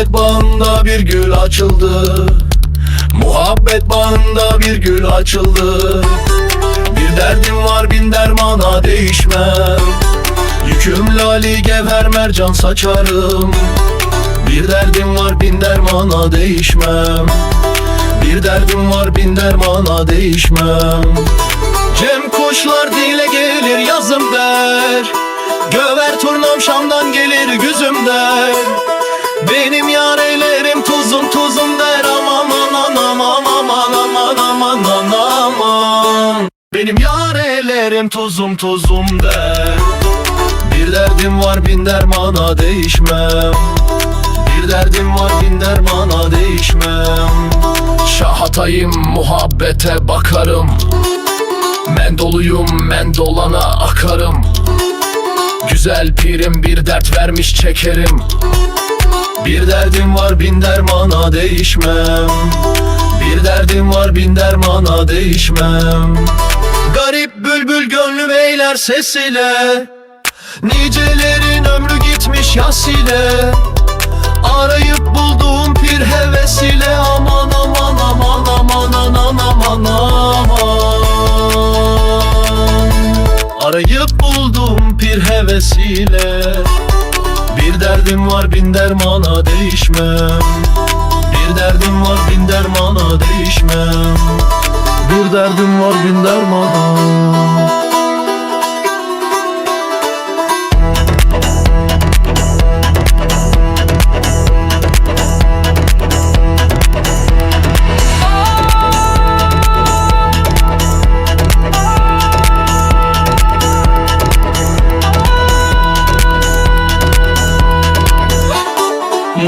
Muhabbet bağında bir gül açıldı. Muhabbet bağında bir gül açıldı. Bir derdim var bin dermana değişmem. Yüküm lali gevher mercan saçarım. Bir derdim var bin dermana değişmem. Bir derdim var bin dermana değişmem. Cem kuşlar dile gelir yazım der. Göver turnam Şam'dan gelir güzüm der Benim yar eylerim tuzum tuzum der. Aman aman aman aman aman aman aman aman Benim yar eylerim tuzum tuzum der. Bir derdim var bin dermana değişmem. Bir derdim var bin dermana değişmem. Şahatayım muhabbete bakarım. Men doluyum men dolana akarım. Güzel pirim bir dert vermiş çekerim Bir derdim var bin dermana değişmem. Bir derdim var bin dermana değişmem. Garip bülbül gönlüm eyler sesiyle Nicelerin ömrü gitmiş yas ile. Arayıp bulduğum pir hevesiyle Aman aman aman aman aman aman aman. Arayıp buldum pir hevesiyle derdim var bin dermana değişmem Bir derdim var bin dermana değişmem Bir derdim var bin dermana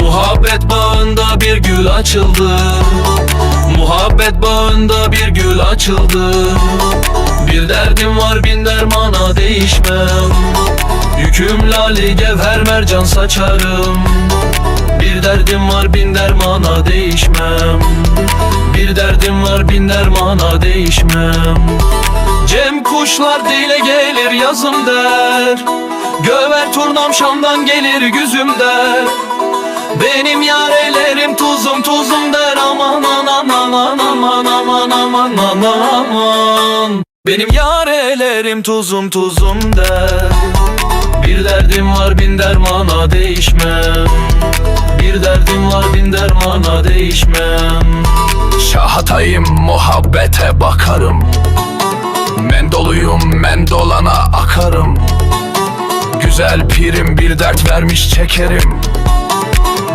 Muhabbet bağında bir gül açıldı. Muhabbet bağında bir gül açıldı. Bir derdim var bin dermana değişmem. Yüküm lali gevher mercan saçarım. Bir derdim var bin dermana değişmem. Bir derdim var bin dermana değişmem. Cem kuşlar dile gelir yazım der. Göver turnam Şam'dan gelir güzüm der benim yar ellerim tuzum tuzum der. Aman aman aman aman aman aman aman aman Benim yar ellerim tuzum tuzum der. Bir derdim var bin dermana değişmem. Bir derdim var bin dermana değişmem. Şahatayım muhabbete bakarım. Men doluyum men dolana akarım. Güzel pirim bir dert vermiş çekerim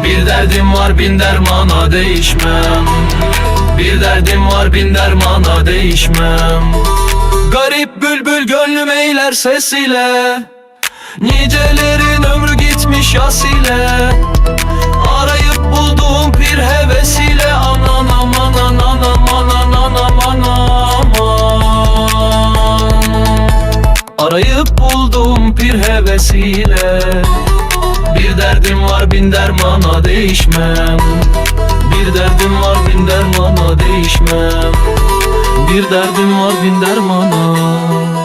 bir derdim var bin dermana değişmem. Bir derdim var bin dermana değişmem. Garip bülbül gönlüm eyler sesiyle Nicelerin ömrü gitmiş yas ile. Arayıp bulduğum bir hevesiyle Aman aman aman aman aman aman aman Arayıp buldum bir hevesiyle Bir derdim var bin dermana değişmem. Bir derdim var bin dermana değişmem. Bir derdim var bin dermana